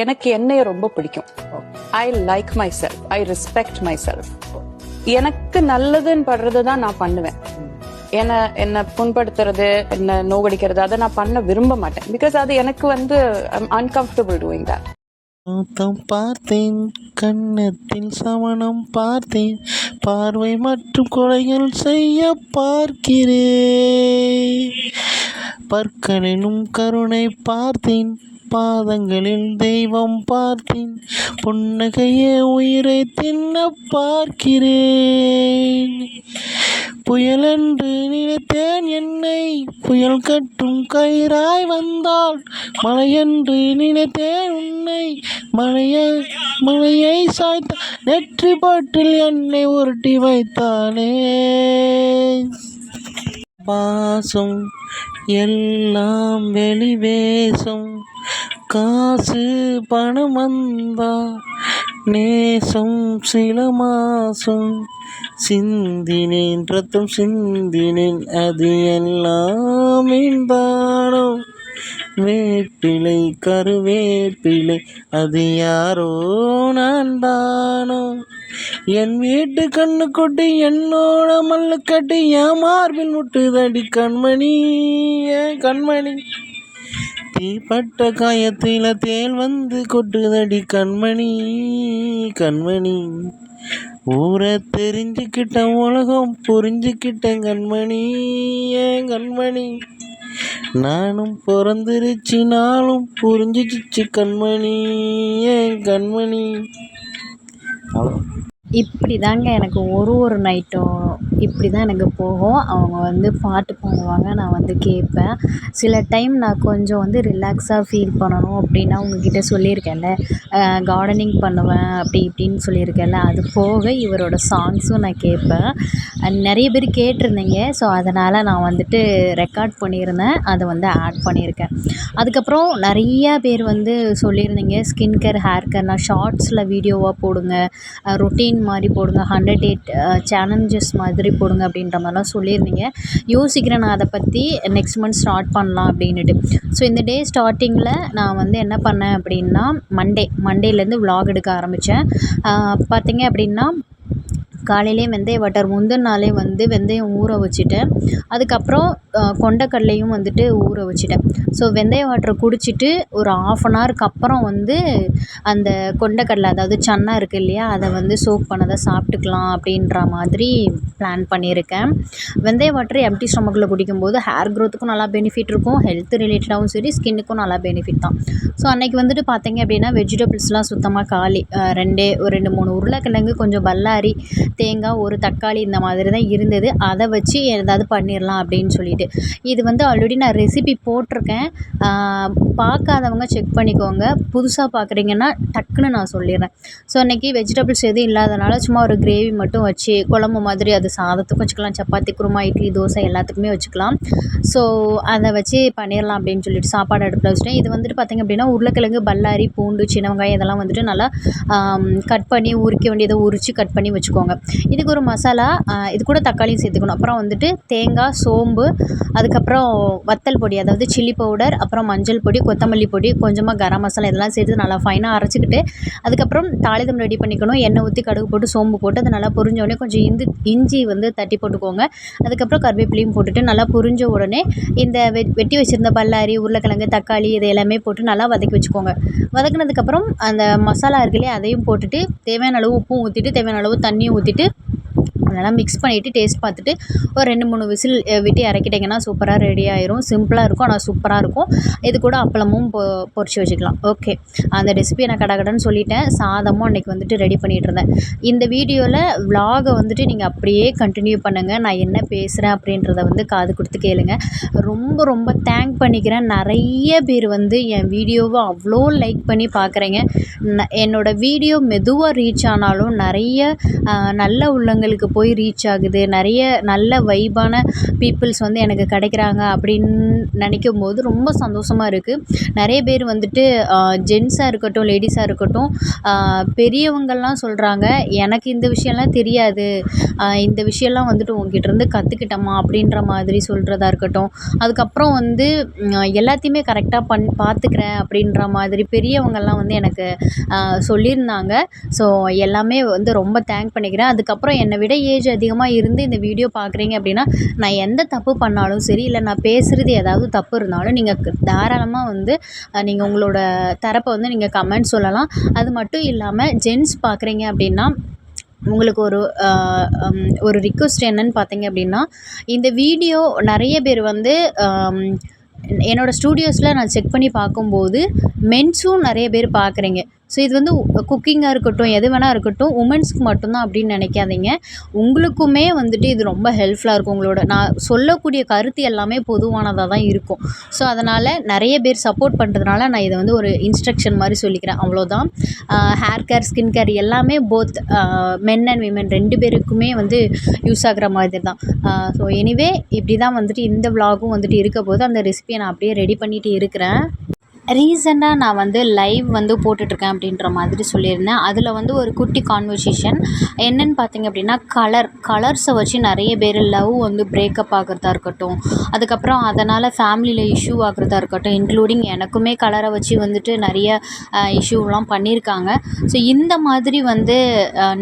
எனக்கு என்னைய ரொம்ப பிடிக்கும். I like myself I respect myself எனக்கு நல்லதுன்னு படுறது தான் நான் பண்ணுவேன். என்ன என்ன புண்படுத்துறது என்ன நோகடிக்கிறது அதை நான் பண்ண விரும்ப மாட்டேன். பிகாஸ் அது எனக்கு வந்து அன்கம்ஃபர்டபுள் டூயிங் தட் முத்தம் பார்த்தேன் கண்ணத்தில் சமணம் பார்த்தேன் பார்வை மற்றும் கொலைகள் செய்ய பார்க்கிறேன். பற்களிலும் கருணை பார்த்தேன் பாதங்களில் தெய்வம் பார்த்தேன் புன்னகையே உயிரை தின்ன பார்க்கிறேன். புயலென்று நினைத்தேன் என்னை புயல் கட்டும் கயிறாய் வந்தாள் மலையென்று நினைத்தேன் உன்னை. மழையை மலையை சாய்த்த நெற்றி பாட்டில் என்னை உருட்டி வைத்தானே. பாசம் எல்லாம் வெளிவேசம். காசு பணம் வந்தா நேசம் சில மாசம் சிந்தினேன் ரத்தம் சிந்தினேன் அது எல்லாம் தானோ வேப்பிலை கருவேப்பிலை அது யாரோ நான் தானோ என் வீட்டு கண்ணு கொட்டி என்னோட மல்லு கட்டி என் மார்பில் முட்டுதடி கண்மணி ஏன் கண்மணி. தீப்பட்ட காயத்தில தேல் வந்து கொட்டுதடி கண்மணி கண்மணி. ஊரை தெரிஞ்சுக்கிட்ட உலகம் புரிஞ்சுக்கிட்டேன் கண்மணி ஏன் கண்மணி. நானும் பிறந்துருச்சு நாளும் புரிஞ்சிச்சு கண்மணி ஏன் கண்மணி? அவ்வளோ இப்படி தாங்க எனக்கு ஒரு ஒரு நைட்டும் இப்படி தான் எனக்கு போகும். அவங்க வந்து பாட்டு பாடுவாங்க நான் வந்து கேட்பேன். சில டைம் நான் கொஞ்சம் வந்து ரிலாக்ஸாக ஃபீல் பண்ணணும் அப்படின்னா உங்ககிட்ட சொல்லியிருக்கேன்ல. கார்டனிங் பண்ணுவேன் அப்படி இப்படின்னு சொல்லியிருக்கேன்ல. அது போக இவரோட சாங்ஸும் நான் கேட்பேன். நிறைய பேர் கேட்டிருந்தீங்க ஸோ அதனால் நான் வந்துட்டு ரெக்கார்ட் பண்ணியிருந்தேன். அதை வந்து ஆட் பண்ணியிருக்கேன். அதுக்கப்புறம் நிறைய பேர் வந்து சொல்லியிருந்தீங்க ஸ்கின் கேர் ஹேர் கேர்னால் ஷார்ட்ஸில் வீடியோவாக போடுங்க. ரொட்டீன் மாதிரி போடுங்க ஹண்ட்ரட் எயிட் சேலஞ்சஸ் மாதிரி போடுங்க அப்படின்ற மாதிரிலாம் சொல்லியிருந்தீங்க. யோசிக்கிறேன் நான் அதை பற்றி நெக்ஸ்ட் மந்த் ஸ்டார்ட் பண்ணலாம் அப்படின்னுட்டு. ஸோ இந்த டே ஸ்டார்டிங்கில் நான் வந்து என்ன பண்ணேன் அப்படின்னா மண்டே மண்டேலேருந்து விலாக் எடுக்க ஆரம்பித்தேன் பார்த்தீங்க அப்படின்னா காலையிலே வெந்தய வாட்டர் முந்தின நாளே வந்து வெந்தயம் ஊற வச்சுட்டேன். அதுக்கப்புறம் கொண்டக்கடலையும் வந்துட்டு ஊற வச்சுட்டேன். ஸோ வெந்தய வாட்டரை குடிச்சிட்டு ஒரு ஆஃப் அன் ஹவருக்கு அப்புறம் வந்து அந்த கொண்டக்கடலை அதாவது சன்னா இருக்குது இல்லையா அதை வந்து சோக் பண்ணதை சாப்பிட்டுக்கலாம் அப்படின்ற மாதிரி பிளான் பண்ணியிருக்கேன். வெந்தய வாட்டர் எம்டி ஸ்டொமக்கில் குடிக்கும்போது ஹேர் க்ரோத்துக்கும் நல்லா பெனிஃபிட் இருக்கும். ஹெல்த் ரிலேட்டடாகவும் சரி ஸ்கின்னுக்கும் நல்லா பெனிஃபிட் தான். ஸோ அன்றைக்கி வந்துட்டு பார்த்தீங்க அப்படின்னா வெஜிடபிள்ஸ்லாம் சுத்தமாக காலி. ரெண்டே ஒரு ரெண்டு மூணு உருளைக்கிழங்கு கொஞ்சம் பல்லாரி தேங்காய் ஒரு தக்காளி இந்த மாதிரி தான் இருந்தது. அதை வச்சு ஏதாவது பண்ணிடலாம் அப்படின்னு சொல்லிட்டு. இது வந்து ஆல்ரெடி நான் ரெசிபி போட்டிருக்கேன். பார்க்காதவங்க செக் பண்ணிக்கோங்க. புதுசாக பார்க்குறீங்கன்னா டக்குன்னு நான் சொல்லிடுறேன். ஸோ அன்றைக்கி வெஜிடபிள்ஸ் எதுவும் இல்லாதனால சும்மா ஒரு கிரேவி மட்டும் வச்சு குழம்பு மாதிரி அது சாதத்துக்கும் வச்சுக்கலாம். சப்பாத்தி குருமா இட்லி தோசை எல்லாத்துக்குமே வச்சுக்கலாம். ஸோ அதை வச்சு பண்ணிடலாம் அப்படின்னு சொல்லிட்டு சாப்பாடு அடுப்பில் வச்சுட்டேன். இது வந்துட்டு பார்த்திங்க அப்படின்னா உருளைக்கிழங்கு பல்லாரி பூண்டு சின்ன வெங்காயம் இதெல்லாம் வந்துட்டு நல்லா கட் பண்ணி உரிக்க வேண்டியதை உரித்து கட் பண்ணி வச்சுக்கோங்க. இதுக்கு ஒரு மசாலா இது கூட தக்காளியும் சேர்த்துக்கணும். அப்புறம் வந்துட்டு தேங்காய் சோம்பு அதுக்கப்புறம் வத்தல் பொடி அதாவது சில்லி பவுடர் அப்புறம் மஞ்சள் பொடி கொத்தமல்லி பொடி கொஞ்சமாக கரம் மசாலா இதெல்லாம் சேர்த்து நல்லா ஃபைனாக அரைச்சிக்கிட்டு அதுக்கப்புறம் தாளிதம் ரெடி பண்ணிக்கணும். எண்ணெய் ஊற்றி கடுகு போட்டு சோம்பு போட்டு அது நல்லா பொரிஞ்ச உடனே கொஞ்சம் இந்து இஞ்சி வந்து தட்டி போட்டுக்கோங்க. அதுக்கப்புறம் கருவேப்பிலையும் போட்டுட்டு நல்லா பொரிஞ்ச உடனே இந்த வெட்டி வச்சுருந்த பல்லாரி உருளைக்கிழங்கு தக்காளி இது எல்லாமே போட்டு நல்லா வதக்கி வச்சுக்கோங்க. வதக்குனதுக்கப்புறம் அந்த மசாலா இருக்குல்லையே அதையும் போட்டுட்டு தேவையான அளவு உப்பும் ஊற்றிட்டு தேவையான அளவு தண்ணியும் ஊற்றிட்டு எழுதிட்டு நல்லா மிக்ஸ் பண்ணிவிட்டு டேஸ்ட் பார்த்துட்டு ஒரு ரெண்டு மூணு விசில் விட்டு இறக்கிட்டிங்கன்னா சூப்பராக ரெடி ஆயிரும். சிம்பிளாக இருக்கும் ஆனால் சூப்பராக இருக்கும். இது கூட அப்பளமும் பொ பொறிச்சு வச்சுக்கலாம். ஓகே அந்த ரெசிபியை நான் கடகடன்னு சொல்லிட்டேன். சாதமும் அன்றைக்கி வந்துட்டு ரெடி பண்ணிகிட்டு இருந்தேன். இந்த வீடியோவில் விலாகை வந்துட்டு நீங்கள் அப்படியே கண்டினியூ பண்ணுங்கள் நான் என்ன பேசுகிறேன் அப்படின்றத வந்து காது கொடுத்து கேளுங்க. ரொம்ப ரொம்ப தேங்க் பண்ணிக்கிறேன். நிறைய பேர் வந்து என் வீடியோவை அவ்வளோ லைக் பண்ணி பார்க்குறீங்க என்னோடய வீடியோ மெதுவாக ரீச் ஆனாலும் நிறைய நல்ல உள்ளங்களுக்கு போய் போய் ரீச் ஆகுது. நிறைய நல்ல வைபான பீப்புள்ஸ் வந்து எனக்கு கிடைக்கிறாங்க அப்படின்னு நினைக்கும் போது ரொம்ப சந்தோஷமாக இருக்குது நிறைய பேர் வந்துட்டு ஜென்ஸாக இருக்கட்டும் லேடிஸாக இருக்கட்டும் பெரியவங்கள்லாம் சொல்கிறாங்க எனக்கு இந்த விஷயம்லாம் தெரியாது. இந்த விஷயம்லாம் வந்துட்டு உங்ககிட்டேருந்து கற்றுக்கிட்டம்மா அப்படின்ற மாதிரி சொல்கிறதா இருக்கட்டும். அதுக்கப்புறம் வந்து எல்லாத்தையுமே கரெக்டாக பண் பார்த்துக்கிறேன் அப்படின்ற மாதிரி பெரியவங்கள்லாம் வந்து எனக்கு சொல்லியிருந்தாங்க. ஸோ எல்லாமே வந்து ரொம்ப தேங்க் பண்ணிக்கிறேன். அதுக்கப்புறம் என்னை விட ஏஜ் அதிகமாக இருந்து இந்த வீடியோ பார்க்குறீங்க அப்படின்னா நான் எந்த தப்பு பண்ணாலும் சரி இல்லை நான் பேசுகிறது ஏதாவது தப்பு இருந்தாலும் நீங்கள் தாராளமாக வந்து நீங்கள் உங்களோட தரப்பை வந்து நீங்கள் கமெண்ட் சொல்லலாம். அது மட்டும் இல்லாமல் ஜென்ஸ் பார்க்குறீங்க அப்படின்னா உங்களுக்கு ஒரு ஒரு ரிக்வஸ்ட் என்னன்னு பார்த்தீங்க அப்படின்னா இந்த வீடியோ நிறைய பேர் வந்து என்னோடய ஸ்டூடியோஸில் நான் செக் பண்ணி பார்க்கும்போது மென்ஸும் நிறைய பேர் பார்க்குறீங்க. ஸோ இது வந்து குக்கிங்காக இருக்கட்டும் எது வேணால் இருக்கட்டும் உமன்ஸ்க்கு மட்டும்தான் அப்படின்னு நினைக்காதீங்க. உங்களுக்குமே வந்துட்டு இது ரொம்ப ஹெல்ப்ஃபுல்லாக இருக்கும் உங்களோட. நான் சொல்லக்கூடிய கருத்து எல்லாமே பொதுவானதாக தான் இருக்கும். ஸோ அதனால் நிறைய பேர் சப்போர்ட் பண்ணுறதுனால நான் இதை வந்து ஒரு இன்ஸ்ட்ரக்ஷன் மாதிரி சொல்லிக்கிறேன். அவ்வளோதான் ஹேர் கேர் ஸ்கின் கேர் எல்லாமே போத் மென் அண்ட் விமன் ரெண்டு பேருக்குமே வந்து யூஸ் ஆகிற மாதிரி தான். ஸோ எனிவே இப்படி தான் வந்துட்டு இந்த விலாகும் வந்துட்டு இருக்க போது அந்த ரெசிபியை நான் அப்படியே ரெடி பண்ணிகிட்டு இருக்கிறேன். ரீசெண்டாக நான் வந்து லைவ் வந்து போட்டுட்ருக்கேன் அப்படின்ற மாதிரி சொல்லியிருந்தேன். அதில் வந்து ஒரு குட்டி கான்வர்சேஷன் என்னென்னு பார்த்தீங்க அப்படின்னா கலர் கலர்ஸை வச்சு நிறைய பேர் லவ் வந்து பிரேக்கப் ஆகிறதா இருக்கட்டும். அதுக்கப்புறம் அதனால் ஃபேமிலியில் இஷ்யூ ஆகிறதா இருக்கட்டும் இன்க்ளூடிங் எனக்குமே கலரை வச்சு வந்துட்டு நிறைய இஷ்யூலாம் பண்ணியிருக்காங்க. ஸோ இந்த மாதிரி வந்து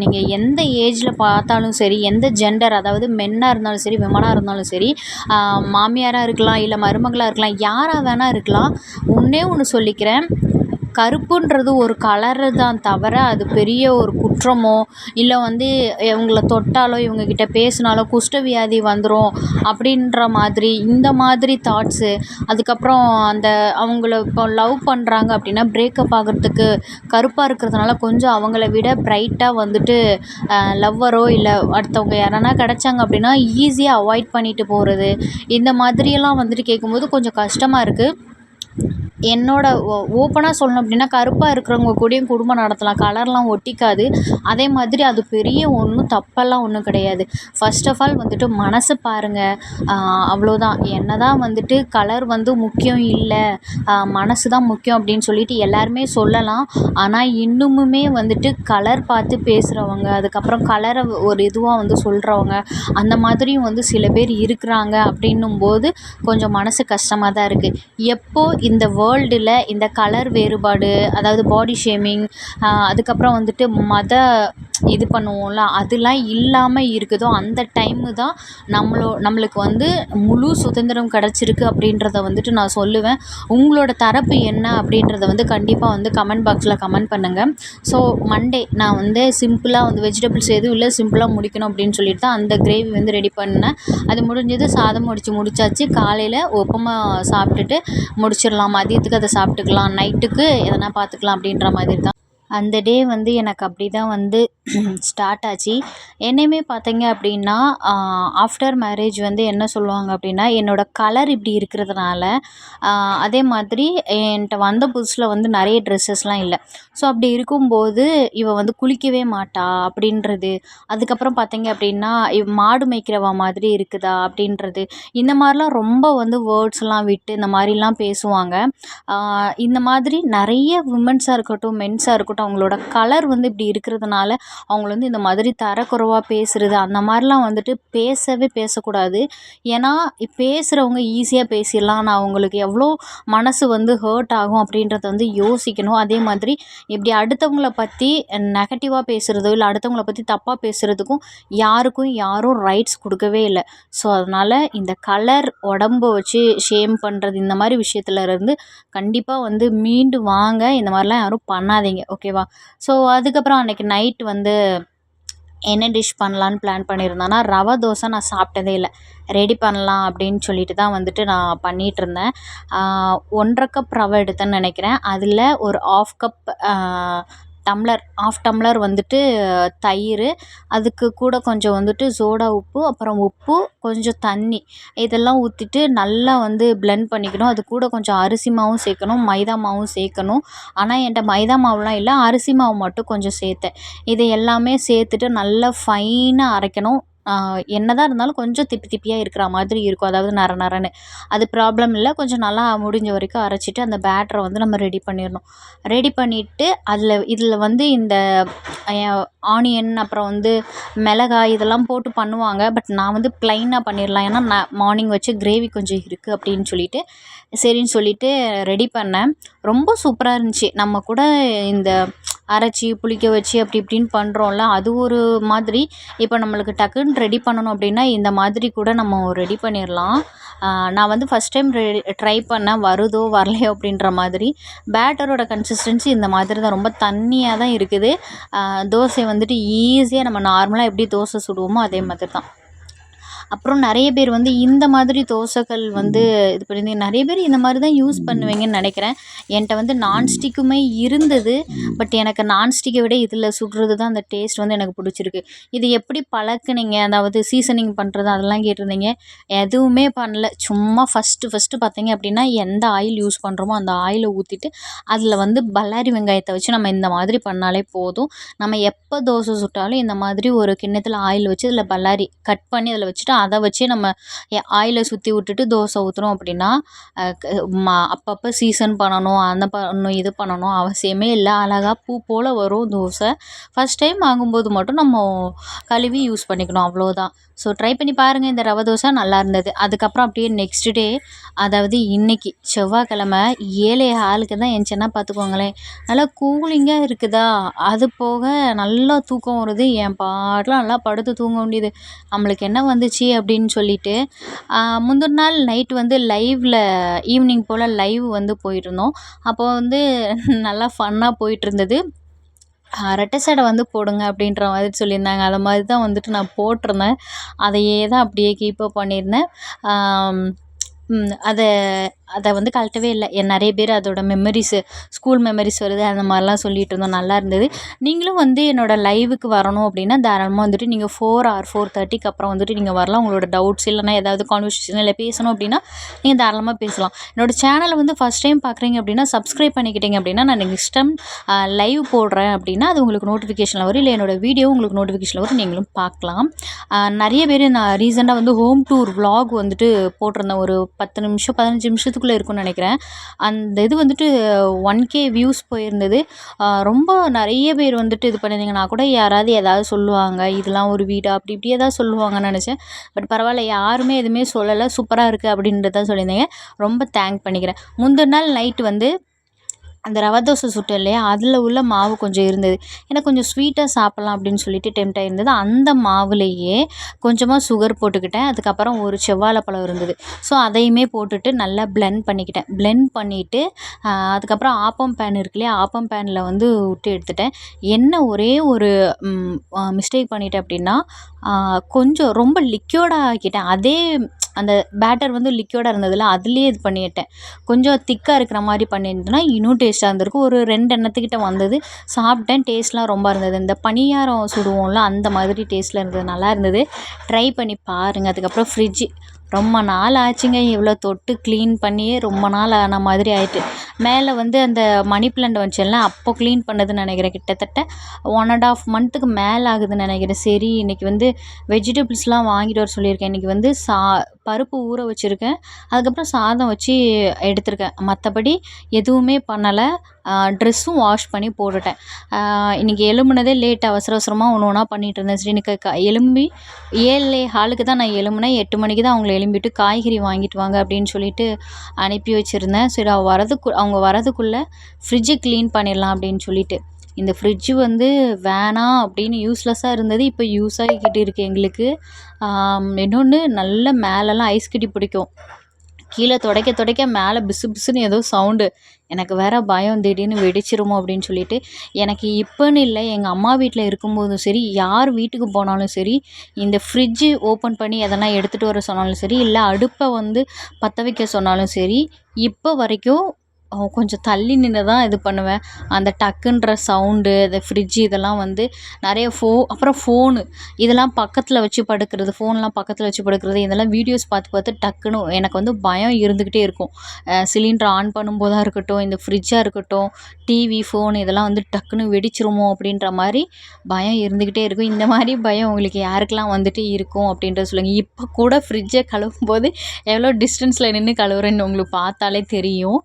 நீங்கள் எந்த ஏஜில் பார்த்தாலும் சரி எந்த ஜெண்டர் அதாவது மென்னாக இருந்தாலும் சரி விமனாக இருந்தாலும் சரி மாமியாராக இருக்கலாம் இல்லை மருமகளாக இருக்கலாம் யாராக வேணால் இருக்கலாம் ஒன்றே ஒன்று சொல்லிக்கிறேன். கருப்புன்றது ஒரு கலரு தான் தவிர அது பெரிய ஒரு குற்றமோ இல்லை வந்து இவங்கள தொட்டாலோ இவங்கக்கிட்ட பேசினாலோ குஷ்டவியாதி வந்துடும் அப்படின்ற மாதிரி இந்த மாதிரி தாட்ஸு அதுக்கப்புறம் அந்த அவங்கள இப்போ லவ் பண்ணுறாங்க அப்படின்னா பிரேக்கப் ஆகிறதுக்கு கருப்பாக இருக்கிறதுனால கொஞ்சம் அவங்கள விட ப்ரைட்டாக வந்துட்டு லவ்வரோ இல்லை அடுத்தவங்க யாரானா கிடச்சாங்க அப்படின்னா ஈஸியாக அவாய்ட் பண்ணிட்டு போகிறது இந்த மாதிரியெல்லாம் வந்துட்டு கேட்கும்போது கொஞ்சம் கஷ்டமாக இருக்குது என்னோட ஓ ஓப்பனாக சொல்லணும் அப்படின்னா கருப்பாக இருக்கிறவங்க கூடயும் குடும்பம் நடத்தலாம். கலர்லாம் ஒட்டிக்காது. அதே மாதிரி அது பெரிய ஒன்றும் தப்பெல்லாம் ஒன்றும் கிடையாது. ஃபர்ஸ்ட் ஆஃப் ஆல் வந்துட்டு மனசு பாருங்கள் அவ்வளோதான் என்ன தான் வந்துட்டு கலர் வந்து முக்கியம் இல்லை. மனசு தான் முக்கியம் அப்படின்னு சொல்லிட்டு எல்லாருமே சொல்லலாம். ஆனால் இன்னுமுமே வந்துட்டு கலர் பார்த்து பேசுகிறவங்க அதுக்கப்புறம் கலரை ஒரு இதுவாக வந்து சொல்கிறவங்க அந்த மாதிரியும் வந்து சில பேர் இருக்கிறாங்க அப்படின்னும் போது கொஞ்சம் மனசு கஷ்டமாக தான் இருக்குது எப்போ இந்த வேர்ல்டில் இந்த கலர் வேறுபாடு அதாவது பாடி ஷேமிங் அதுக்கப்புறம் வந்துட்டு மத இது பண்ணுவோம்ல அதெல்லாம் இல்லாமல் இருக்குதோ அந்த டைமு தான் நம்மளோ நம்மளுக்கு வந்து முழு சுதந்திரம் கிடச்சிருக்கு அப்படின்றத வந்துட்டு நான் சொல்லுவேன். உங்களோட தரப்பு என்ன அப்படின்றத வந்து கண்டிப்பாக வந்து கமெண்ட் பாக்ஸில் கமெண்ட் பண்ணுங்கள் ஸோ மண்டே நான் வந்து சிம்பிளாக வந்து வெஜிடபிள்ஸ் எதுவும் இல்லை சிம்பிளாக முடிக்கணும் அப்படின்னு சொல்லிட்டு தான் அந்த கிரேவி வந்து ரெடி பண்ணேன் அது முடிஞ்சது சாதம் முடித்து முடிச்சாச்சு. காலையில் உப்புமா சாப்பிட்டுட்டு முடிச்சிடலாம். மதியத்துக்கு அதை சாப்பிட்டுக்கலாம். நைட்டுக்கு எதனா பார்த்துக்கலாம் அப்படின்ற மாதிரி தான். அந்த டே வந்து எனக்கு அப்படி தான் வந்து ஸ்டார்ட் ஆச்சு. என்னையுமே பார்த்தீங்க அப்படின்னா ஆஃப்டர் மேரேஜ் வந்து என்ன சொல்லுவாங்க அப்படின்னா என்னோடய கலர் இப்படி இருக்கிறதுனால அதே மாதிரி என்கிட்ட வந்த புதுசில் வந்து நிறைய ட்ரெஸ்ஸஸ்லாம் இல்லை. ஸோ அப்படி இருக்கும்போது இவள் வந்து குளிக்கவே மாட்டா அப்படின்றது அதுக்கப்புறம் பார்த்தீங்க அப்படின்னா இவ் மாடு மேய்க்கிறவ மாதிரி இருக்குதா அப்படின்றது இந்த மாதிரிலாம் ரொம்ப வந்து வேர்ட்ஸ்லாம் விட்டு இந்த மாதிரிலாம் பேசுவாங்க. இந்த மாதிரி நிறைய உமன்ஸாக இருக்கட்டும் மென்ஸாக இருக்கட்டும் அவங்களோட கலர் வந்து இப்படி இருக்கிறதுனால அவங்கள வந்து இந்த மாதிரி தரக்குறைவாக பேசுகிறது அந்த மாதிரிலாம் வந்துட்டு பேசவே பேசக்கூடாது. ஏன்னா பேசுகிறவங்க ஈஸியாக பேசிடலாம். ஆனால் அவங்களுக்கு எவ்வளோ மனசு வந்து ஹர்ட் ஆகும் அப்படின்றத வந்து யோசிக்கணும். அதே மாதிரி இப்படி அடுத்தவங்கள பற்றி நெகட்டிவாக பேசுகிறதோ இல்லை அடுத்தவங்கள பற்றி தப்பாக பேசுகிறதுக்கும் யாருக்கும் யாரும் ரைட்ஸ் கொடுக்கவே இல்லை. ஸோ அதனால் இந்த கலர் உடம்ப வச்சு ஷேம் பண்ணுறது இந்த மாதிரி விஷயத்துல இருந்து கண்டிப்பாக வந்து மீண்டு வாங்க. இந்த மாதிரிலாம் யாரும் பண்ணாதீங்க. ஓகே ஓகேவா? ஸோ அதுக்கப்புறம் அன்றைக்கி நைட் வந்து என்ன டிஷ் பண்ணலான்னு பிளான் பண்ணியிருந்தேன்னா ரவை தோசை நான் சாப்பிட்டதே இல்லை. ரெடி பண்ணலாம் அப்படின்னு சொல்லிட்டு தான் வந்துட்டு நான் பண்ணிகிட்ருந்தேன் ஒன்றரை கப் ரவை எடுத்தேன்னு நினைக்கிறேன். அதில் ஒரு half cup tumbler half tumbler வந்துட்டு தயிர் அதுக்கு கூட கொஞ்சம் வந்துட்டு சோடா உப்பு அப்புறம் உப்பு கொஞ்சம் தண்ணி. இதெல்லாம் ஊற்றிட்டு நல்லா வந்து பிளெண்ட் பண்ணிக்கணும். அது கூட கொஞ்சம் அரிசி மாவும் சேர்க்கணும் மைதா மாவும் சேர்க்கணும். ஆனால் என்கிட்ட மைதா மாவுலாம் இல்லை அரிசி மாவு மட்டும் கொஞ்சம் சேர்த்தேன். இதை எல்லாமே சேர்த்துட்டு நல்லா ஃபைனாக அரைக்கணும். என்னதான் இருந்தாலும் கொஞ்சம் திப்பி திப்பியாக இருக்கிற மாதிரி இருக்கும். அதாவது நர நரன்னு. அது ப்ராப்ளம் இல்லை. கொஞ்சம் நல்லா முடிஞ்ச வரைக்கும் அரைச்சிட்டு அந்த பேட்டரை வந்து நம்ம ரெடி பண்ணிடணும். ரெடி பண்ணிவிட்டு அதில் இதில் வந்து இந்த ஆனியன் அப்புறம் வந்து மிளகாய் இதெல்லாம் போட்டு பண்ணுவாங்க. பட் நான் வந்து ப்ளைனாக பண்ணிடலாம். ஏன்னா நான் மார்னிங் வச்சு கிரேவி கொஞ்சம் இருக்குது அப்படின்னு சொல்லிட்டு சரின்னு சொல்லிட்டு ரெடி பண்ணேன். ரொம்ப சூப்பராக இருந்துச்சு. நம்ம கூட இந்த அரைச்சி புளிக்க வச்சு அப்படி இப்படின்னு பண்ணுறோம்ல அது ஒரு மாதிரி. இப்போ நம்மளுக்கு டக்குன்னு ரெடி பண்ணணும் அப்படின்னா இந்த மாதிரி கூட நம்ம ரெடி பண்ணிடலாம் நான் வந்து ஃபஸ்ட் டைம் ரெ ட்ரை பண்ணேன் வருதோ வரலையோ அப்படின்ற மாதிரி. பேட்டரோட கன்சிஸ்டன்சி இந்த மாதிரி தான் ரொம்ப தண்ணியாக தான் இருக்குது. தோசை வந்துட்டு ஈஸியாக நம்ம நார்மலாக எப்படி தோசை சுடுவோமோ அதே மாதிரி தான். அப்புறம் நிறைய பேர் வந்து இந்த மாதிரி தோசைகள் வந்து இது பண்ணி நிறைய பேர் இந்த மாதிரி தான் யூஸ் பண்ணுவீங்கன்னு நினைக்கிறேன். என்கிட்ட வந்து நான்ஸ்டிக்குமே இருந்தது. பட் எனக்கு நான்ஸ்டிக்கை விட இதில் சுடுறது தான் அந்த டேஸ்ட் வந்து எனக்கு பிடிச்சிருக்கு. இது எப்படி பழக்குனீங்க? அதாவது சீசனிங் பண்ணுறது அதெல்லாம் கேட்டிருந்தீங்க. எதுவுமே பண்ணல. சும்மா ஃபஸ்ட்டு ஃபஸ்ட்டு பார்த்தீங்க அப்படின்னா எந்த ஆயில் யூஸ் பண்ணுறோமோ அந்த ஆயிலை ஊற்றிட்டு அதில் வந்து பல்லாரி வெங்காயத்தை வச்சு நம்ம இந்த மாதிரி பண்ணாலே போதும். நம்ம எப்போ தோசை சுட்டாலும் இந்த மாதிரி ஒரு கிண்ணத்தில் ஆயில் வச்சு அதில் பல்லாரி கட் பண்ணி அதில் வச்சுட்டு அதை வச்சே நம்ம ஆயிலை சுற்றி விட்டுட்டு தோசை ஊற்றுறோம் அப்படின்னா அப்பப்போ சீசன் பண்ணணும் அந்த பண்ணணும் இது பண்ணணும் அவசியமே இல்லை. அழகாக பூ போல் வரும் தோசை. ஃபஸ்ட் டைம் வாங்கும்போது மட்டும் நம்ம கழுவி யூஸ் பண்ணிக்கணும். அவ்வளோதான் ஸோ ட்ரை பண்ணி பாருங்கள் இந்த ரவை தோசை நல்லா இருந்தது. அதுக்கப்புறம் அப்படியே நெக்ஸ்ட் டே அதாவது இன்றைக்கி செவ்வாய்க்கிழமை ஏழே ஆளுக்கு தான் எந்திச்சேன்னா பார்த்துக்கோங்களேன். நல்லா கூலிங்காக இருக்குதா? அது போக நல்லா தூக்கம் வருது. என் பாட்டில் நல்லா படுத்து தூங்க வேண்டியது. நம்மளுக்கு என்ன வந்துச்சு அப்படின்னு சொல்லிட்டு முந்தின நாள் நைட் வந்து லைவில் ஈவினிங் போல் லைவ் வந்து போயிட்டுருந்தோம் அப்போ வந்து நல்லா ஃபன்னாக போயிட்டுருந்தது ரெட்டை சடை வந்து போடுங்க அப்படின்ற மாதிரி சொல்லியிருந்தாங்க. அதை மாதிரி தான் வந்துட்டு நான் போட்டிருந்தேன். அதையே தான் அப்படியே கீப்பப் பண்ணியிருந்தேன். அதை அதை வந்து கழட்டவே இல்லை. என் நிறைய பேர் அதோட மெமரிஸு ஸ்கூல் மெமரிஸ் வருது அந்த மாதிரிலாம் சொல்லிகிட்டு இருந்தோம். நல்லா இருந்தது. நீங்களும் வந்து என்னோடய லைவுக்கு வரணும் அப்படின்னா தாராளமாக வந்துட்டு நீங்கள் ஃபோர் ஆர் ஃபோர் தேர்ட்டிக்கு அப்புறம் வந்துட்டு நீங்கள் வரலாம். உங்களோட டவுட்ஸ் இல்லைனா ஏதாவது கான்வர்சேஷன் இல்லை பேசணும் அப்படின்னா நீங்கள் தாராளமாக பேசலாம். என்னோடய சேனலை வந்து ஃபஸ்ட் டைம் பார்க்குறீங்க அப்படின்னா சப்ஸ்கிரைப் பண்ணிக்கிட்டீங்க அப்படின்னா நான் நெக்ஸ்ட் டைம் லைவ் போடுறேன் அப்படின்னா அது உங்களுக்கு நோட்டிஃபிகேஷனில் வரும். இல்லை என்னோடய வீடியோ உங்களுக்கு நோட்டிஃபிகேஷனில் வரும். நீங்களும் பார்க்கலாம். நிறைய பேர் நான் ரீசெண்டாக வந்து ஹோம் டூர் விலாக் வந்துட்டு போட்டிருந்தேன். ஒரு பத்து நிமிஷம் பதினஞ்சு நிமிஷத்துக்கு நிமிஷத்துக்குள்ளே இருக்கும்னு நினைக்கிறேன். அந்த இது வந்துட்டு ஒன் கே வியூஸ் போயிருந்தது. ரொம்ப நிறைய பேர் வந்துட்டு இது பண்ணியிருந்தீங்கன்னா கூட யாராவது ஏதாவது சொல்லுவாங்க இதெல்லாம் ஒரு வீடா? அப்படி இப்படி ஏதாவது சொல்லுவாங்கன்னு நினச்சேன். பட் பரவாயில்ல யாருமே எதுவுமே சொல்லலை. சூப்பராக இருக்குது அப்படின்றதான் சொல்லியிருந்தீங்க. ரொம்ப தேங்க் பண்ணிக்கிறேன். முந்தின நாள் நைட்டு வந்து அந்த ரவை தோசை சுட்டேன் இல்லையா? அதில் உள்ள மாவு கொஞ்சம் இருந்தது. எனக்கு கொஞ்சம் ஸ்வீட்டாக சாப்பிட்லாம் அப்படின்னு சொல்லிட்டு டெம்ட் ஆகிருந்தது அந்த மாவுலேயே கொஞ்சமாக சுகர் போட்டுக்கிட்டேன். அதுக்கப்புறம் ஒரு செவ்வாழைப்பழம் இருந்தது. ஸோ அதையுமே போட்டுட்டு நல்லா பிளெண்ட் பண்ணிக்கிட்டேன். பிளெண்ட் பண்ணிவிட்டு அதுக்கப்புறம் ஆப்பம் பேன் இருக்கு இல்லையா? ஆப்பம் பேனில் வந்து விட்டு எடுத்துட்டேன். என்ன ஒரே ஒரு மிஸ்டேக் பண்ணிட்டேன் அப்படின்னா கொஞ்சம் ரொம்ப லிக்யூர்டாக ஆக்கிட்டேன். அதே அந்த பேட்டர் வந்து லிக்யூடாக இருந்ததில்ல அதுலேயே இது பண்ணிட்டேன். கொஞ்சம் திக்காக இருக்கிற மாதிரி பண்ணியிருந்தேன்னா இன்னும் டேஸ்ட்டாக இருந்திருக்கும். ஒரு ரெண்டு எண்ணத்துக்கிட்ட வந்தது. சாப்பிட்டேன். டேஸ்ட்லாம் ரொம்ப இருந்தது. இந்த பணியாரம் சுடுவோம்ல அந்த மாதிரி டேஸ்ட்டில் இருந்தது. நல்லா இருந்தது. ட்ரை பண்ணி பாருங்கள் அதுக்கப்புறம் ஃப்ரிட்ஜ் ரொம்ப நாள் ஆச்சுங்க. இவ்வளோ தொட்டு க்ளீன் பண்ணியே ரொம்ப நாள் ஆன மாதிரி ஆயிட்டு. மேலே வந்து அந்த மணி பிளான்ட் வந்துச்சுல்ல அப்போ க்ளீன் பண்ணதுன்னு நினைக்கிறேன். கிட்டத்தட்ட ஒன் அண்ட் ஆஃப் மந்த்துக்கு மேலே ஆகுதுன்னு நினைக்கிறேன். சரி இன்றைக்கி வந்து வெஜிடபிள்ஸ்லாம் வாங்கிட்டு வர சொல்லியிருக்கேன். இன்றைக்கி வந்து சா பருப்பு ஊற வச்சுருக்கேன். அதுக்கப்புறம் சாதம் வச்சு எடுத்திருக்கேன். மற்றபடி எதுவுமே பண்ணலை. ட்ரெஸ்ஸும் வாஷ் பண்ணி போட்டுட்டேன். இன்றைக்கி எலும்புனதே லேட் அவசர அவசரமாக ஒன்று ஒன்றா பண்ணிகிட்டு இருந்தேன். சரி எனக்கு க எலும்பி ஏழே ஹாலுக்கு தான் நான் எலும்புனேன் எட்டு மணிக்கு தான் அவங்கள எழும்பிட்டு காய்கறி வாங்கிட்டு வாங்க அப்படின்னு சொல்லிட்டு அனுப்பி வச்சுருந்தேன். சரி அவள் வரதுக்கு அவங்க அவங்க வரதுக்குள்ளே ஃப்ரிட்ஜை க்ளீன் பண்ணிடலாம் அப்படின்னு சொல்லிட்டு. இந்த ஃப்ரிட்ஜு வந்து வேணாம் அப்படின்னு யூஸ்லெஸ்ஸாக இருந்தது இப்போ யூஸ் ஆகிக்கிட்டு இருக்குது எங்களுக்கு. இன்னொன்று நல்ல மேலெல்லாம் ஐஸ் கட்டி பிடிக்கும். கீழே துடைக்க துடைக்க மேலே பிசு பிசுன்னு ஏதோ சவுண்டு எனக்கு வேறு பயம் திடீர்னு வெடிச்சிருமோ அப்படின்னு சொல்லிட்டு. எனக்கு இப்போன்னு இல்லை எங்கள் அம்மா வீட்டில் இருக்கும்போதும் சரி யார் வீட்டுக்கு போனாலும் சரி இந்த ஃப்ரிட்ஜு ஓப்பன் பண்ணி எதனா எடுத்துகிட்டு வர சொன்னாலும் சரி இல்லை அடுப்பை வந்து பற்ற வைக்க சொன்னாலும் சரி இப்போ வரைக்கும் கொஞ்சம் தள்ளி நின்று தான் இது பண்ணுவேன். அந்த டக்குன்ற சவுண்டு அந்த ஃப்ரிட்ஜ் இதெல்லாம் வந்து நிறைய ஃபோ அப்புறம் ஃபோனு இதெல்லாம் பக்கத்தில் வச்சு படுக்கிறது ஃபோன்லாம் பக்கத்தில் வச்சு படுக்கிறது இதெல்லாம் வீடியோஸ் பார்த்து பார்த்து டக்குன்னு எனக்கு வந்து பயம் இருந்துக்கிட்டே இருக்கும். சிலிண்டர் ஆன் பண்ணும்போதாக இருக்கட்டும் இந்த ஃப்ரிட்ஜாக இருக்கட்டும் டிவி ஃபோன் இதெல்லாம் வந்து டக்குன்னு வெடிச்சிருமோ அப்படின்ற மாதிரி பயம் இருந்துக்கிட்டே இருக்கும். இந்த மாதிரி பயம் உங்களுக்கு யாருக்கெல்லாம் வந்துட்டு இருக்கும் அப்படின்றத சொல்லுங்கள் இப்போ கூட ஃப்ரிட்ஜை கழுவும் போது எவ்வளோ டிஸ்டன்ஸில் நின்று கழுவுறேன்னு உங்களுக்கு பார்த்தாலே தெரியும்.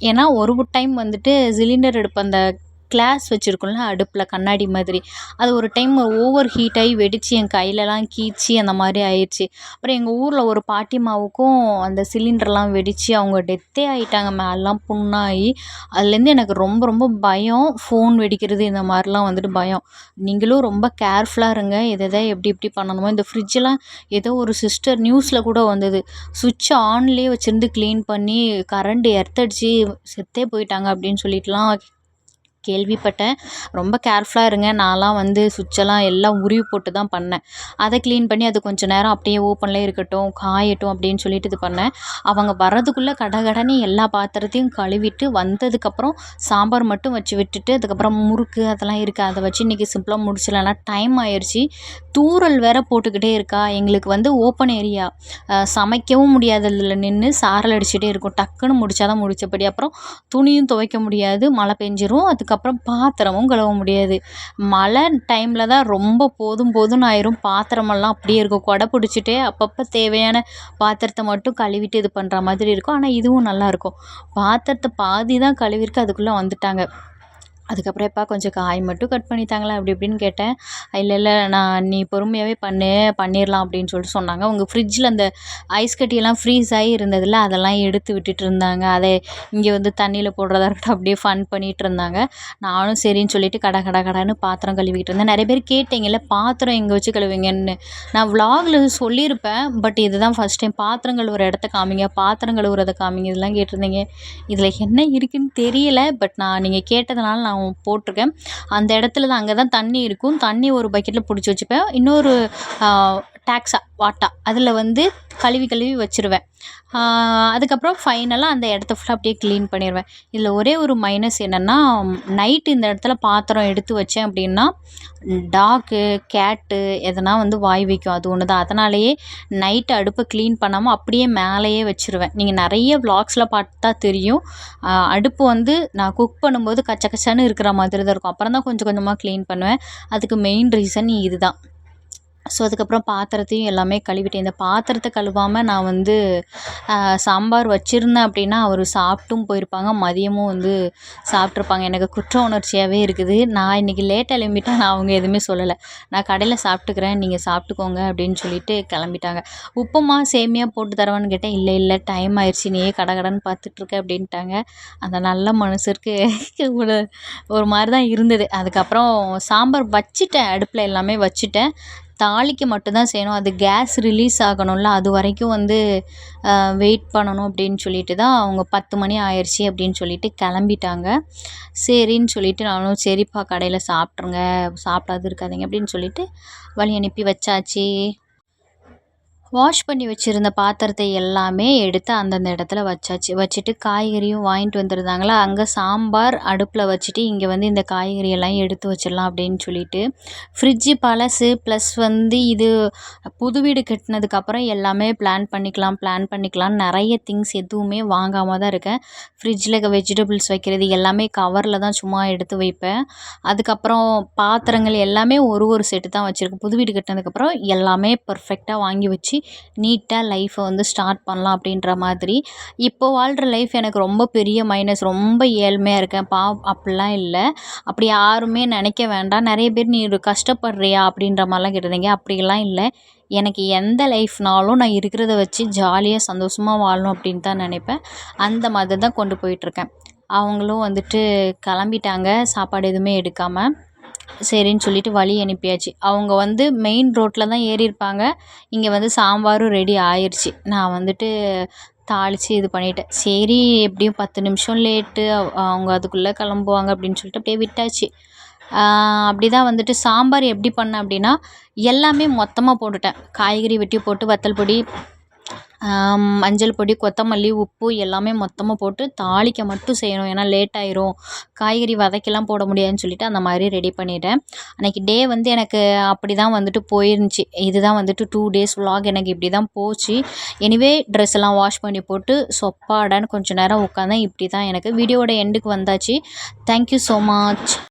ஏன்னா ஒரு டைம் வந்துட்டு சிலிண்டர் அடுப்பு அந்த கிளாஸ் வச்சுருக்கோம்ல அடுப்பில் கண்ணாடி மாதிரி. அது ஒரு டைம் ஓவர் ஹீட் ஆகி வெடித்து என் கையிலலாம் கீச்சி அந்த மாதிரி ஆயிடுச்சு அப்புறம் எங்கள் ஊரில் ஒரு பாட்டிமாவுக்கும் அந்த சிலிண்டர்லாம் வெடித்து அவங்க டெத்தே ஆகிட்டாங்க மேலெலாம் புண்ணாகி அதுலேருந்து எனக்கு ரொம்ப ரொம்ப பயம். ஃபோன் வெடிக்கிறது இந்த மாதிரிலாம் வந்துட்டு பயம். நீங்களும் ரொம்ப கேர்ஃபுல்லாக இருங்க. எதை எதை எப்படி எப்படி பண்ணணுமோ. இந்த ஃப்ரிட்ஜெலாம் ஏதோ ஒரு சிஸ்டர் நியூஸில் கூட வந்தது. சுவிட்ச் ஆன்லேயே வச்சுருந்து க்ளீன் பண்ணி கரண்ட் எர்த்தடிச்சு செத்தே போயிட்டாங்க அப்படின்னு சொல்லிட்டுலாம் கேள்விப்பட்டேன். ரொம்ப கேர்ஃபுல்லாக இருங்க. நான்லாம் வந்து சுவிட்செல்லாம் எல்லாம் உருவி போட்டு தான் பண்ணேன். அதை க்ளீன் பண்ணி அது கொஞ்சம் நேரம் அப்படியே ஓப்பன்லேயே இருக்கட்டும் காயட்டும் அப்படின்னு சொல்லிட்டு இது பண்ணேன். அவங்க வர்றதுக்குள்ளே கடகடனே எல்லா பாத்திரத்தையும் கழுவிட்டு வந்ததுக்கப்புறம் சாம்பார் மட்டும் வச்சு விட்டுட்டு அதுக்கப்புறம் முறுக்கு அதெல்லாம் இருக்குது அதை வச்சு இன்றைக்கி சிம்பிளாக முடிச்சிடலாம் டைம் ஆயிடுச்சு தூறல் வேற போட்டுக்கிட்டே இருக்கா. எங்களுக்கு வந்து ஓப்பன் ஏரியா சமைக்கவும் முடியாது அதில் நின்று சாரல் அடிச்சுட்டே இருக்கும். டக்குன்னு முடிச்சாதான் முடிச்சபடி. அப்புறம் துணியும் துவைக்க முடியாது. மழை பெஞ்சிரும். அதுக்கப்புறம் பாத்திரமும் கழுவ முடியாது. மழை டைமில் தான் ரொம்ப போதும் போதும்னு ஆயிரும். பாத்திரமெல்லாம் அப்படியே இருக்கும். கொடை பிடிச்சிட்டே அப்பப்போ தேவையான பாத்திரத்தை மட்டும் கழுவிட்டு இது பண்ணுற மாதிரி இருக்கும். ஆனால் இதுவும் நல்லாயிருக்கும் பாத்திரத்தை பாதி தான் கழுவிருக்கு அதுக்குள்ளே வந்துட்டாங்க. அதுக்கப்புறம் எப்பா கொஞ்சம் காய் மட்டும் கட் பண்ணி தாங்களேன் அப்படி இப்படின்னு கேட்டேன். இல்லை இல்லை நான் நீ பொறுமையாகவே பண்ணு பண்ணிடலாம் அப்படின்னு சொல்லிட்டு சொன்னாங்க. அவங்க ஃப்ரிட்ஜில் அந்த ஐஸ் கட்டியெல்லாம் ஃப்ரீஸ் ஆகி இருந்ததில்ல அதெல்லாம் எடுத்து விட்டுட்டு இருந்தாங்க. அதை இங்கே வந்து தண்ணியில் போடுறதா இருக்கட்டும் அப்படியே ஃபன் பண்ணிகிட்டு இருந்தாங்க. நானும் சரின்னு சொல்லிட்டு கட கட கடைன்னு பாத்திரம் கழுவிக்கிட்டு இருந்தேன். நிறைய பேர் கேட்டீங்கல்ல பாத்திரம் எங்கே வச்சு கழுவிங்கன்னு நான் விலாகில் சொல்லியிருப்பேன் பட் இதுதான் ஃபஸ்ட் டைம் பாத்திரம் கழுவுற இடத்த காமிங்க பாத்திரம் கழுவுறத காமிங்க இதெல்லாம் கேட்டிருந்தீங்க. இதில் என்ன இருக்குன்னு தெரியல பட் நான் நீங்கள் கேட்டதுனால நான் போட்டிருக்கேன். அந்த இடத்துல தான் அங்கே தான் தண்ணி இருக்கும். தண்ணி ஒரு பக்கெட்டில் பிடிச்சி வச்சுப்பேன். இன்னொரு டேக்ஸா வாட்டா அதில் வந்து கழுவி கழுவி வச்சுருவேன். அதுக்கப்புறம் ஃபைனலாக அந்த இடத்த ஃபுல்லாக அப்படியே க்ளீன் பண்ணிடுவேன் இதில் ஒரே ஒரு மைனஸ் என்னென்னா நைட்டு இந்த இடத்துல பாத்திரம் எடுத்து வச்சேன் அப்படின்னா டாக்கு கேட்டு எதனா வந்து வாய் வைக்கும் அது ஒன்று தான் அதனாலேயே நைட்டு அடுப்பை க்ளீன் பண்ணாமல் அப்படியே மேலேயே வச்சுருவேன். நீங்கள் நிறைய விளாக்ஸில் பார்த்தா தெரியும். அடுப்பு வந்து நான் குக் பண்ணும்போது கச்ச கச்சன்னு இருக்கிற மாதிரி தான் இருக்கும். அப்புறம் தான் கொஞ்சம் கொஞ்சமாக க்ளீன் பண்ணுவேன். அதுக்கு மெயின் ரீசன் இதுதான். ஸோ அதுக்கப்புறம் பாத்திரத்தையும் எல்லாமே கழுவிட்டேன். இந்த பாத்திரத்தை கழுவாமல் நான் வந்து சாம்பார் வச்சுருந்தேன் அப்படின்னா அவர் சாப்பிட்டும் போயிருப்பாங்க. மதியமும் வந்து சாப்பிட்ருப்பாங்க. எனக்கு குற்ற உணர்ச்சியாகவே இருக்குது. நான் இன்றைக்கி லேட்டாக எழும்பிட்டேன் நான் அவங்க எதுவுமே சொல்லலை. நான் கடையில் சாப்பிட்டுக்கிறேன் நீங்கள் சாப்பிட்டுக்கோங்க அப்படின்னு சொல்லிட்டு கிளம்பிட்டாங்க. உப்புமா சேமியா போட்டு தரவான்னு கேட்டேன். இல்லை இல்லை டைம் ஆயிடுச்சு நீயே கடை கடைன்னு பார்த்துட்ருக்க அப்படின்ட்டாங்க. அந்த நல்ல மனுஷருக்கு ஒரு ஒரு மாதிரி தான் இருந்தது. அதுக்கப்புறம் சாம்பார் வச்சுட்டேன். அடுப்பில் எல்லாமே வச்சுட்டேன். தாலிக்கு மட்டும்தான் செய்யணும். அது கேஸ் ரிலீஸ் ஆகணும்ல அது வரைக்கும் வந்து வெயிட் பண்ணணும் அப்படின்னு சொல்லிட்டு தான் அவங்க பத்து மணி ஆயிடுச்சு அப்படின்னு சொல்லிட்டு கிளம்பிட்டாங்க. சரின்னு சொல்லிட்டு நானும் சரிப்பா கடையில் சாப்பிட்ருங்க சாப்பிடாது இருக்காதீங்க அப்படின்னு சொல்லிட்டு வழி அனுப்பி வச்சாச்சு. வாஷ் பண்ணி வச்சுருந்த பாத்திரத்தை எல்லாமே எடுத்து அந்தந்த இடத்துல வச்சாச்சு. வச்சுட்டு காய்கறியும் வாங்கிட்டு வந்திருந்தாங்களா? அங்கே சாம்பார் அடுப்பில் வச்சுட்டு இங்கே வந்து இந்த காய்கறி எல்லாம் எடுத்து வச்சிடலாம் அப்படின்னு சொல்லிட்டு ஃப்ரிட்ஜு பழசு ப்ளஸ் வந்து இது புது வீடு கட்டினதுக்கப்புறம் எல்லாமே பிளான் பண்ணிக்கலாம் பிளான் பண்ணிக்கலாம். நிறைய திங்ஸ் எதுவுமே வாங்காமல் தான் இருக்கேன். ஃப்ரிட்ஜில் வெஜிடபிள்ஸ் வைக்கிறது எல்லாமே கவரில் தான் சும்மா எடுத்து வைப்பேன். அதுக்கப்புறம் பாத்திரங்கள் எல்லாமே ஒரு ஒரு செட்டு தான் வச்சுருக்கேன். புது வீடு கட்டினதுக்கப்புறம் எல்லாமே பர்ஃபெக்டாக வாங்கி வச்சு நீட்டாக லைஃப்பை வந்து ஸ்டார்ட் பண்ணலாம் அப்படின்ற மாதிரி. இப்போ வாழ்கிற லைஃப் எனக்கு ரொம்ப பெரிய மைனஸ் ரொம்ப ஏழ்மையாக இருக்கேன். பா அப்படிலாம் இல்லை. அப்படி யாருமே நினைக்க வேண்டாம். நிறைய பேர் நீ ஒரு கஷ்டப்படுறியா? அப்படின்ற மாதிரிலாம் கேட்டிருந்தீங்க. அப்படிலாம் இல்லை. எனக்கு எந்த லைஃப்னாலும் நான் இருக்கிறத வச்சு ஜாலியாக சந்தோஷமாக வாழணும் அப்படின்னு தான் நினைப்பேன். அந்த மாதிரி தான் கொண்டு போயிட்டுருக்கேன் அவங்களும் வந்துட்டு கிளம்பிட்டாங்க. சாப்பாடு எதுவுமே எடுக்காமல் சரின்னு சொல்லிட்டு வழி அனுப்பியாச்சு. அவங்க வந்து மெயின் ரோட்டில் தான் ஏறியிருப்பாங்க. இங்கே வந்து சாம்பாரும் ரெடி ஆயிடுச்சு நான் வந்துட்டு தாளித்து இது பண்ணிட்டேன். சரி எப்படியும் பத்து நிமிஷம் லேட்டு அவங்க அதுக்குள்ளே கிளம்புவாங்க அப்படின்னு சொல்லிட்டு அப்படியே விட்டாச்சு. அப்படி தான் வந்துட்டு சாம்பார் எப்படி பண்ணேன் அப்படின்னா எல்லாமே மொத்தமாக போட்டுட்டேன். காய்கறி வெட்டி போட்டு வத்தல் பொடி மஞ்சள் பொடி கொத்தமல்லி உப்பு எல்லாமே மொத்தமாக போட்டு தாளிக்க மட்டும் செய்யணும். ஏன்னா லேட் ஆயிரும். காய்கறி வதக்கிலாம் போட முடியாதுன்னு சொல்லிட்டு அந்த மாதிரி ரெடி பண்ணிட்டேன். அன்றைக்கி டே வந்து எனக்கு அப்படி தான் வந்துட்டு போயிருந்துச்சு. இதுதான் வந்துட்டு டூ டேஸ் விலாக் எனக்கு இப்படி தான் போச்சு. எனிவே ட்ரெஸ் எல்லாம் வாஷ் பண்ணி போட்டு சொப்பாடான்னு கொஞ்சம் நேரம் உட்காந்தேன். இப்படி தான் எனக்கு வீடியோவோட எண்டுக்கு வந்தாச்சு. Thank you so much